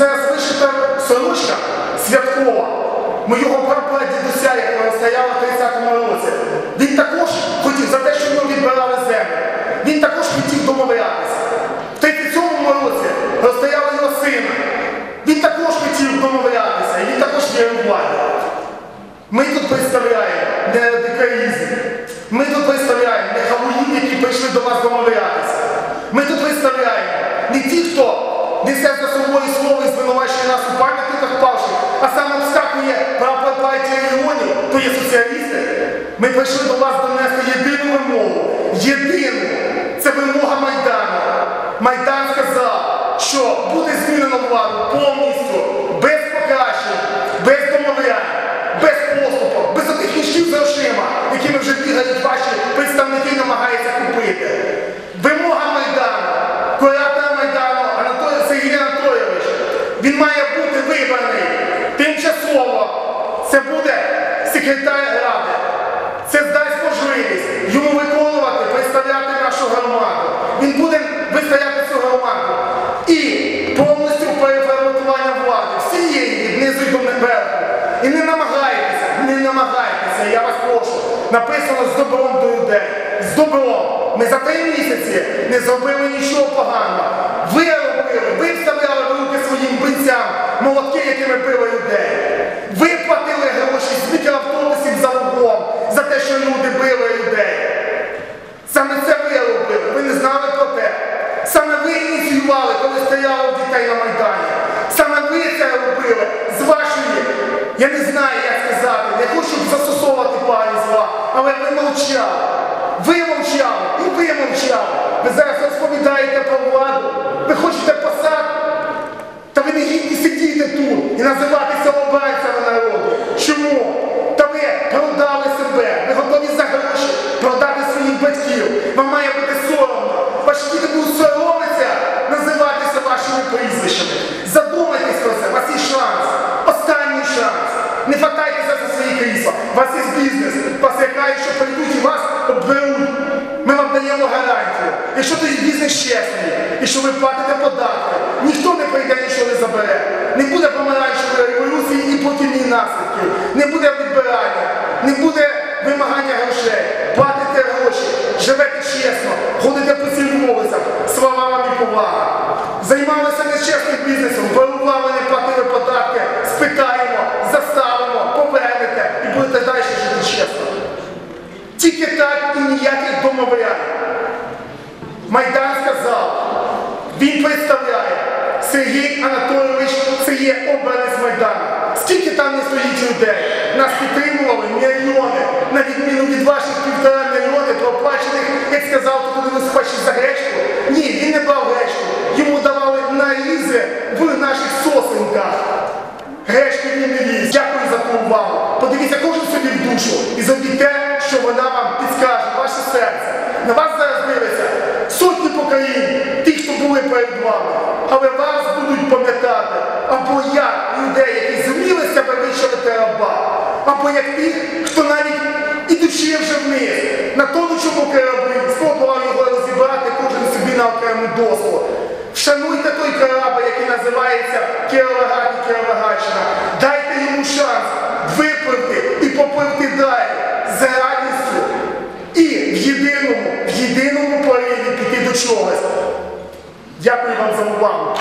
зараз вишита сорочка святкова моєго прапрадідуся, яка стояла в 30-му році. Він також хотів за те, що його відбирали землю. Він також хотів домовлятися. В 37-му році розстояла його сина. Він також хотів домовлятися, і він також є у владі. Ми тут представляємо не радикалізм. Регіонів, то є соціалісти. Ми прийшли до вас донести єдину вимогу. Єдину. Це вимога Майдану. Майдан сказав, що буде змінено владу повністю, без покращень, без домовлянь, без поступок, без отих мішків з грошима, якими вже бігають ваші представники намагаються купити. Вимога Майдану, куратора Майдану Анатолій Сергій Анатолійович, він має бути вибраний тимчасово. Це буде секретар ради. Це дасть можливість йому виконувати, представляти нашу громаду. Він буде виставляти цю громаду. І повністю переформатування влади, всієї від низу й до верху. І не намагайтеся, не намагайтеся, я вас прошу. Написано з добром до людей. З добром. Ми за три місяці не зробили нічого поганого. Ви робили, ви вставляли руки своїм бинцям молотки, якими били людей. Ви платили гроші з мікроавтобусів за вуглом, за те, що люди били людей. Саме це ви робили, ви не знали про те. Саме ініціювали, коли стояли дітей на Майдані. Саме ви це робили з вашої, я не знаю, як сказати, не хочу застосовувати пані зла, але ви мовчали. Ви мовчали, і ви мовчали. Ви зараз розповідаєте про владу. Ви хочете посад? Та ви не гідні сидіти тут і називатися обранцями Не хватайтеся за свої крісла. У вас є бізнес. Вас лякає, що прийдуть і вас обберуть. Ми вам даємо гарантію. Якщо той бізнес чесний, і що ви платите податки, ніхто не прийде, нічого не забере. Не буде помаранчевої революції і потім наслідків. Не буде відбирання, не буде вимагання грошей. Майдан сказав, він представляє Сергій Анатолійович, це є обранець Майдану. Скільки там не стоїть людей? Нас підтримували мільйони, на відміну від ваших півтора мільйони проплачених, як сказав, коли ви схочі за гречку. Ні, він не брав гречку. Йому давали нарізи в наших сосенках. Гречки він не ліз. Дякую за ту увагу. Подивіться кожен собі в душу і зробіть те, що вона вам підскаже, ваше серце. На вас зараз дивиться сотні поколінь, тих, хто були перед вами. Але вас будуть пам'ятати або як людей, які зуміли себе вичавити раба, або як тих, хто навіть ідучи вже вниз, на тонучому кораблі, спробував його розібрати кожен собі на окрему доску. Вшануйте той корабль, який називається Кіровоград і Кіровоградщина. Дайте йому шанс випливти і попливти далі з радістю і в єдиному, в єдиному пориві піти до чогось. Дякую вам за увагу.